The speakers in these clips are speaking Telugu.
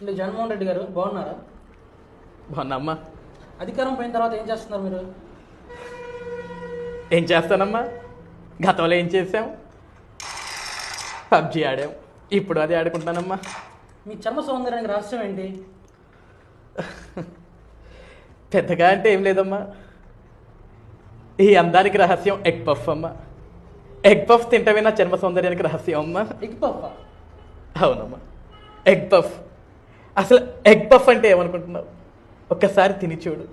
అంటే జగన్మోహన్ రెడ్డి గారు బాగున్నారా? బాగున్నామ్మా. అధికారం పోయిన తర్వాత ఏం చేస్తున్నారు మీరు? ఏం చేస్తానమ్మా? గతంలో ఏం చేసాం పబ్జి ఆడాం. ఇప్పుడు అది ఆడుకుంటానమ్మా. మీ చర్మ సౌందర్యానికి రహస్యం ఏంటి? పెద్దగా అంటే ఏం లేదమ్మా. ఈ అందానికి రహస్యం ఎగ్ పఫ్ అమ్మా. ఎగ్ పఫ్ తింటమే నా చర్మ సౌందర్యానికి రహస్యం అమ్మా. ఎగ్ పఫ్ అవునమ్మా. Egg puff. అసలు ఎగ్ పఫ్ అంటే ఏమనుకుంటున్నావు? ఒక్కసారి తిని చూడు.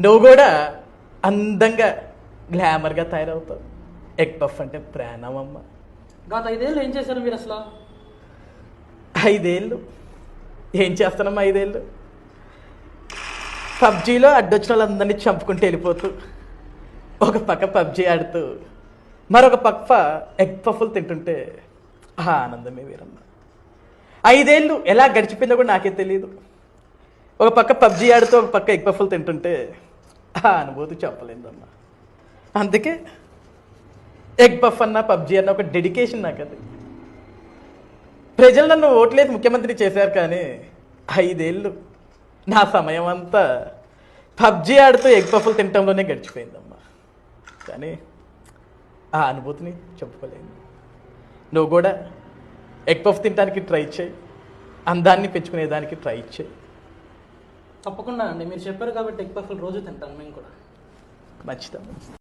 నువ్వు కూడా అందంగా గ్లామర్గా తయారవుతావు. ఎగ్ పఫ్ అంటే ప్రాణం అమ్మ. గత ఐదేళ్ళు ఏం చేశారు మీరు అసలు? ఐదేళ్ళు. ఏం చేస్తానమ్మా ఐదేళ్ళు? పబ్జీలో అడ్డొచ్చిన వాళ్ళందరినీ చంపుకుంటూ వెళ్ళిపోతూ ఒక పక్క పబ్జీ ఆడుతూ మరొక పక్క ఎగ్ పఫ్లు తింటుంటే ఆ ఆనందమే వేరమ్మ. ఐదేళ్ళు ఎలా గడిచిపోయిందో కూడా నాకే తెలియదు ఒక పక్క పబ్జీ ఆడుతూ ఒక పక్క ఎగ్ పఫ్లు తింటుంటే ఆ అనుభూతి చెప్పలేదమ్మా. అందుకే ఎగ్ పఫ్ అన్న పబ్జీ అన్న ఒక డెడికేషన్ నాకు అది ప్రజలు నన్ను ఓట్లేసి ముఖ్యమంత్రి చేశారు కానీ ఐదేళ్ళు నా సమయం అంతా పబ్జీ ఆడుతూ ఎగ్ పఫ్లు తినటంలోనే గడిచిపోయిందమ్మా. కానీ ఆ అనుభూతిని చెప్పుకోలేదు నువ్వు కూడా ఎగ్ పఫ్ తినడానికి ట్రై చేయి. అందాన్ని పెంచుకునేదానికి ట్రై చేయి. తప్పకుండా అండి. మీరు చెప్పారు కాబట్టి ఎగ్ పఫ్లు రోజు తింటాను మేము కూడా. మంచిదమ్మా